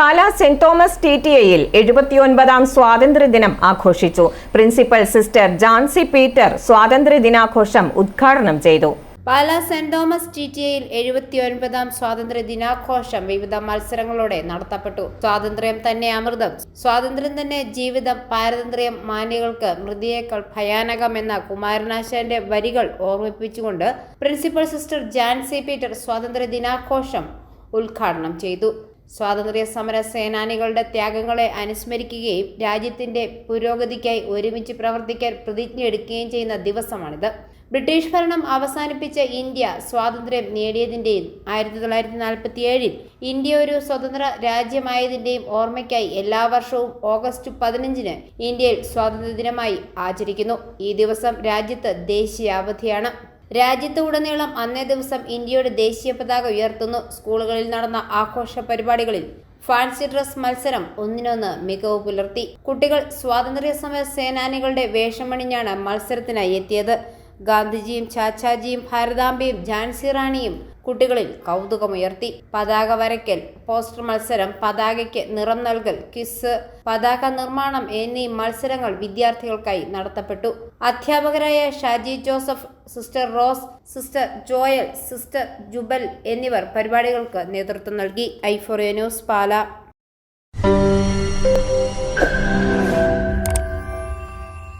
Pala saint Thomas T T എയിൽ എഴുപത്തിയൊൻപതാം സ്വാതന്ത്ര്യദിനം ആഘോഷിച്ചു. പ്രിൻസിപ്പൽ സിസ്റ്റർ ജാൻസി പീറ്റർ സ്വാതന്ത്ര്യദിനാഘോഷം ഉദ്ഘാടനം ചെയ്തു. Pala Saint Thomas T T എയിൽ എഴുപത്തിയൊൻപതാം സ്വാതന്ത്ര്യ ദിനാഘോഷം വിവിധ മത്സരങ്ങളോടെ നടത്തപ്പെട്ടു. സ്വാതന്ത്ര്യം തന്നെ അമൃതം. സ്വാതന്ത്ര്യം തന്നെ ജീവിതം. പാരതന്ത്ര്യം മാന്യകൾക്ക് മൃതിയേക്കാൾ ഭയാനകം എന്ന കുമാരനാശാന്റെ വരികൾ ഓർമ്മിപ്പിച്ചുകൊണ്ട് പ്രിൻസിപ്പൽ സിസ്റ്റർ ജാൻസി പീറ്റർ സ്വാതന്ത്ര്യ ദിനാഘോഷം ഉദ്ഘാടനം ചെയ്തു. സ്വാതന്ത്ര്യ സമര സേനാനികളുടെ ത്യാഗങ്ങളെ അനുസ്മരിക്കുകയും രാജ്യത്തിന്റെ പുരോഗതിക്കായി ഒരുമിച്ച് പ്രവർത്തിക്കാൻ പ്രതിജ്ഞ എടുക്കുകയും ചെയ്യുന്ന ദിവസമാണിത്. ബ്രിട്ടീഷ് ഭരണം അവസാനിപ്പിച്ച ഇന്ത്യ സ്വാതന്ത്ര്യം നേടിയതിന്റെയും ആയിരത്തി തൊള്ളായിരത്തി നാൽപ്പത്തി ഏഴിൽ ഇന്ത്യ ഒരു സ്വതന്ത്ര രാജ്യമായതിന്റെയും ഓർമ്മയ്ക്കായി എല്ലാ വർഷവും ഓഗസ്റ്റ് പതിനഞ്ചിന് ഇന്ത്യയിൽ സ്വാതന്ത്ര്യ ദിനമായി ആചരിക്കുന്നു. ഈ ദിവസം രാജ്യത്ത് ദേശീയ അവധിയാണ് രാജ്യത്ത് ഉടനീളം അന്നേ ദിവസം ഇന്ത്യയുടെ ദേശീയ പതാക ഉയർത്തുന്നു. സ്കൂളുകളിൽ നടന്ന ആഘോഷ പരിപാടികളിൽ ഫാൻസി ഡ്രസ് മത്സരം ഒന്നിനൊന്ന് മികവ് പുലർത്തി. കുട്ടികൾ സ്വാതന്ത്ര്യ സമര സേനാനികളുടെ വേഷമണിഞ്ഞാണ് മത്സരത്തിനായി എത്തിയത്. ഗാന്ധിജിയും ചാച്ചാജിയും ഭാരതാംബയും ഝാൻസി റാണിയും കുട്ടികളിൽ കൗതുകമുയർത്തി. പതാക വരയ്ക്കൽ പോസ്റ്റർ മത്സരം പതാകയ്ക്ക് നിറം നൽകൽ കിസ് പതാക നിർമ്മാണം എന്നീ മത്സരങ്ങൾ വിദ്യാർത്ഥികൾക്കായി നടത്തപ്പെട്ടു. അധ്യാപകരായ Shaji Joseph sister Rose sister Joel sister Jubal എന്നിവർ പരിപാടികൾക്ക് നേതൃത്വം നൽകി. ഐഫോറിയ ന്യൂസ് പാല.